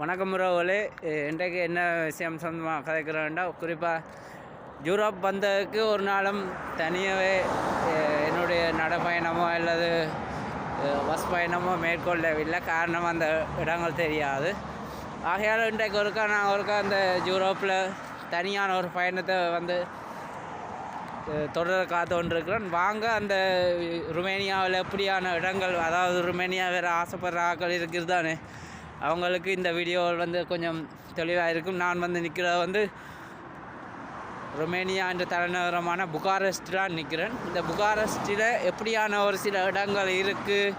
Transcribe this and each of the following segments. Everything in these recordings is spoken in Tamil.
வணக்கம் உறவுகளே. இன்றைக்கு என்ன விஷயம் சொந்தமாக கதைக்கிறோம்னா குறிப்பாக யூரோப் வந்ததுக்கு ஒரு நாளும் தனியாகவே என்னுடைய நடைப்பயணமோ அல்லது பஸ் பயணமோ மேற்கொள்ளவில்லை. காரணம் அந்த இடங்கள் தெரியாது. ஆகையால் இன்றைக்கு ஒருக்கா நான் ஒருக்கா அந்த யூரோப்பில் தனியான ஒரு பயணத்தை வந்து தொடர காத்து கொண்டிருக்கிறேன் வாங்க அந்த ருமேனியாவில் எப்படியான இடங்கள் அதாவது ருமேனியா வேறு ஆசைப்படுற ஆக்கள் இருக்கிறது தானே அவங்களுக்கு இந்த வீடியோ வந்து கொஞ்சம் தெளிவாக இருக்கும். நான் வந்து நிற்கிறது வந்து ருமேனியா என்ற தலைநகரமான புகாரெஸ்டில் நிற்கிறேன். இந்த புகாரெஸ்டில் எப்படியான ஒரு சில இடங்கள் இருக்குது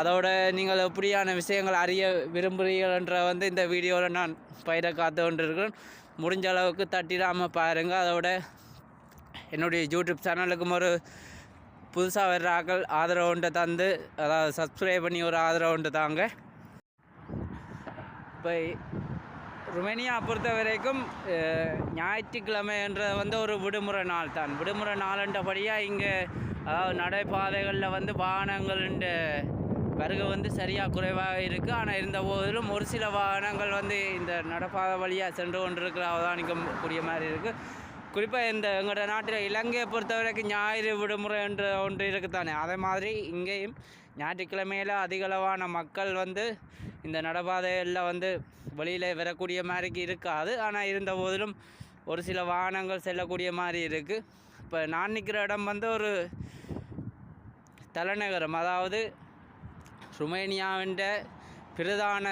அதோட நீங்கள் எப்படியான விஷயங்கள் அறிய விரும்புகிறீர்கள்ன்ற வந்து இந்த வீடியோவில் நான் பயிர காத்து கொண்டிருக்கிறேன். முடிஞ்ச அளவுக்கு தட்டிடாமல் பாருங்கள் அதோட என்னுடைய யூடியூப் சேனலுக்கும் ஒரு புதுசாக வர்ற ஆக்கள் ஆதரவு ஒன்று தந்து அதாவது சப்ஸ்கிரைப் பண்ணி ஒரு ஆதரவு ஒன்று தாங்க. இப்போ ருமேனியா பொறுத்த வரைக்கும் ஞாயிற்றுக்கிழமை என்ற வந்து ஒரு விடுமுறை நாள் தான். விடுமுறை நாளுன்றபடியாக இங்கே அதாவது நடைபாதைகளில் வந்து வாகனங்கள்ன்ற வருகை வந்து சரியாக குறைவாக இருக்குது ஆனால் இருந்த போதிலும் ஒரு சில வாகனங்கள் வந்து இந்த நடப்பாதை வழியாக சென்று கொண்டிருக்கிற அவதானிக்கக்கூடிய மாதிரி இருக்குது குறிப்பாக இந்த எங்களோட நாட்டில் இலங்கையை பொறுத்த வரைக்கும் ஞாயிறு விடுமுறை என்று ஒன்று இருக்குதானே? அதே மாதிரி இங்கேயும் ஞாயிற்றுக்கிழமையில் அதிகளவான மக்கள் வந்து இந்த நடைபாதையில் வந்து வெளியில் வரக்கூடிய மாதிரிக்கு இருக்காது. ஆனால் இருந்த போதிலும் ஒரு சில வாகனங்கள் செல்லக்கூடிய மாதிரி இருக்குது இப்போ நான் நிற்கிற இடம் வந்து ஒரு தலைநகரம். அதாவது ருமேனியாவின் பிரதான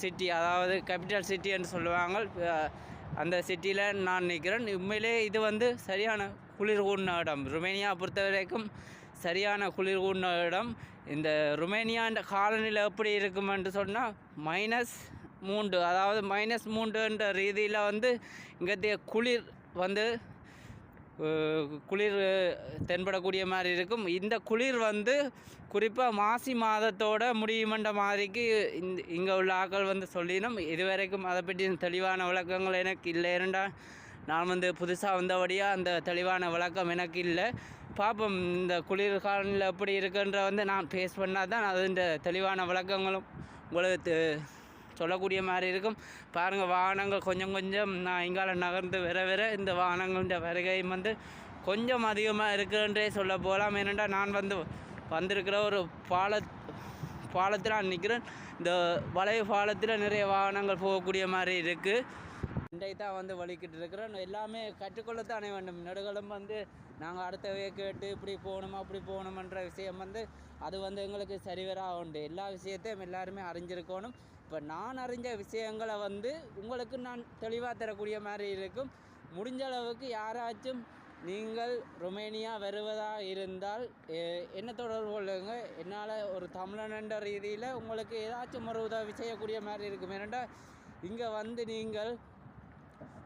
சிட்டி அதாவது கேபிட்டல் சிட்டி என்று சொல்லுவாங்க. அந்த சிட்டியில் நான் நிற்கிறேன். உண்மையிலே இது வந்து சரியான குளிர் கூடின இடம். ருமேனியா பொறுத்த வரைக்கும் சரியான குளிர் கூடின இடம். இந்த ருமேனியான்ற காலநிலை எப்படி இருக்கும் என்று சொன்னால் மைனஸ் மூன்று அதாவது மைனஸ் மூன்றுன்ற ரீதியில் வந்து இங்கத்திய குளிர் வந்து குளிர் தென்படக்கூடிய மாதிரி இருக்கும். இந்த குளிர் வந்து குறிப்பாக மாசி மாதத்தோட முடியுமன்ற மாதிரிக்கு இந்த இங்கே உள்ள ஆக்கள் வந்து சொல்லினோம் இதுவரைக்கும் அதை பற்றி தெளிவான விளக்கங்கள் எனக்கு இல்லை இரண்டா நான் வந்து புதுசாக வந்தபடியாக அந்த தெளிவான விளக்கம் எனக்கு இல்லை. பார்ப்போம் இந்த குளிர்காலில் எப்படி இருக்குன்ற வந்து நான் ஃபேஸ் பண்ணால் தான் அதுன்ற தெளிவான விளக்கங்களும் உங்களுக்கு சொல்லக்கூடிய மாதிரி இருக்கும். பாருங்கள் வாகனங்கள் கொஞ்சம் கொஞ்சம் நான் இங்கால நகர்ந்து வர வர இந்த வாகனங்களுடைய வருகையும் வந்து கொஞ்சம் அதிகமாக இருக்குன்றே சொல்ல போகலாம் ஏனென்றால் நான் வந்து வந்திருக்கிற ஒரு பால பாலத்தில் நான் நிற்கிறேன். இந்த வளைவு பாலத்தில் நிறைய வாகனங்கள் போகக்கூடிய மாதிரி இருக்குது இன்றைக்கு தான் வந்து வலிக்கிட்டு இருக்கிறோம். எல்லாமே கற்றுக்கொள்ளத்தானே வேண்டும். நெடுகளும் வந்து நாங்கள் அடுத்தவே கேட்டு இப்படி போகணுமா அப்படி போகணுமன்ற விஷயம் வந்து அது வந்து எங்களுக்கு சரிவராக உண்டு. எல்லா விஷயத்தையும் எல்லாருமே அறிஞ்சிருக்கணும். இப்போ நான் அறிஞ்ச விஷயங்களை வந்து உங்களுக்கு நான் தெளிவாக தரக்கூடிய மாதிரி இருக்கும். முடிஞ்ச அளவுக்கு யாராச்சும் நீங்கள் ருமேனியா வருவதாக இருந்தால் என்ன தொடர்பு கொள்ளுங்க? என்னால் ஒரு தமிழன் ரீதியில் உங்களுக்கு ஏதாச்சும் ஒரு உதவி செய்யக்கூடிய மாதிரி இருக்கும். ஏனென்றால் இங்கே வந்து நீங்கள்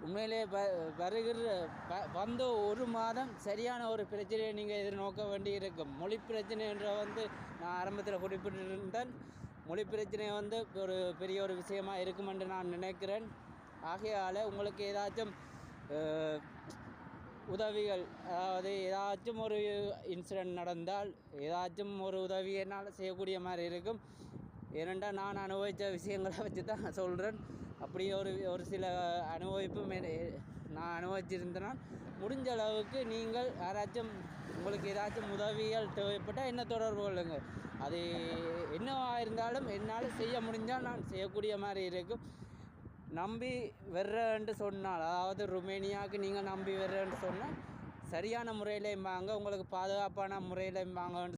உண்மையிலே வ வருகிற வ வந்த ஒரு மாதம் சரியான ஒரு பிரச்சனையை நீங்கள் எதிர்நோக்க வேண்டி இருக்கும் மொழி பிரச்சனை என்ற வந்து நான் ஆரம்பத்தில் குறிப்பிட்டிருந்தேன். மொழி பிரச்சனை வந்து ஒரு பெரிய ஒரு விஷயமா இருக்குமென்று நான் நினைக்கிறேன். ஆகையால் உங்களுக்கு ஏதாச்சும் உதவிகள் அதாவது ஏதாச்சும் ஒரு இன்சிடெண்ட் நடந்தால் ஏதாச்சும் ஒரு உதவி என்னால் செய்யக்கூடிய மாதிரி இருக்கும். ஏனென்றால் நான் அனுபவித்த விஷயங்களை வச்சு தான் சொல்கிறேன் அப்படி ஒரு ஒரு சில அனுபவிப்பும் நான் அனுபவிச்சிருந்தேன்னா முடிஞ்ச அளவுக்கு நீங்கள் யாராச்சும் உங்களுக்கு ஏதாச்சும் உதவிகள் தேவைப்பட்டால் என்ன தொடர்பு கொள்ளுங்கள் அது என்னவாக இருந்தாலும் என்னால் செய்ய முடிஞ்சால் நான் செய்யக்கூடிய மாதிரி இருக்கும். நம்பி வர்றேன்ட்டு சொன்னால் அதாவது ருமேனியாவுக்கு நீங்கள் நம்பி வர்றேன்ட்டு சொன்னால் சரியான முறையிலையும் வாங்க உங்களுக்கு பாதுகாப்பான முறையிலேயும் வாங்கன்னு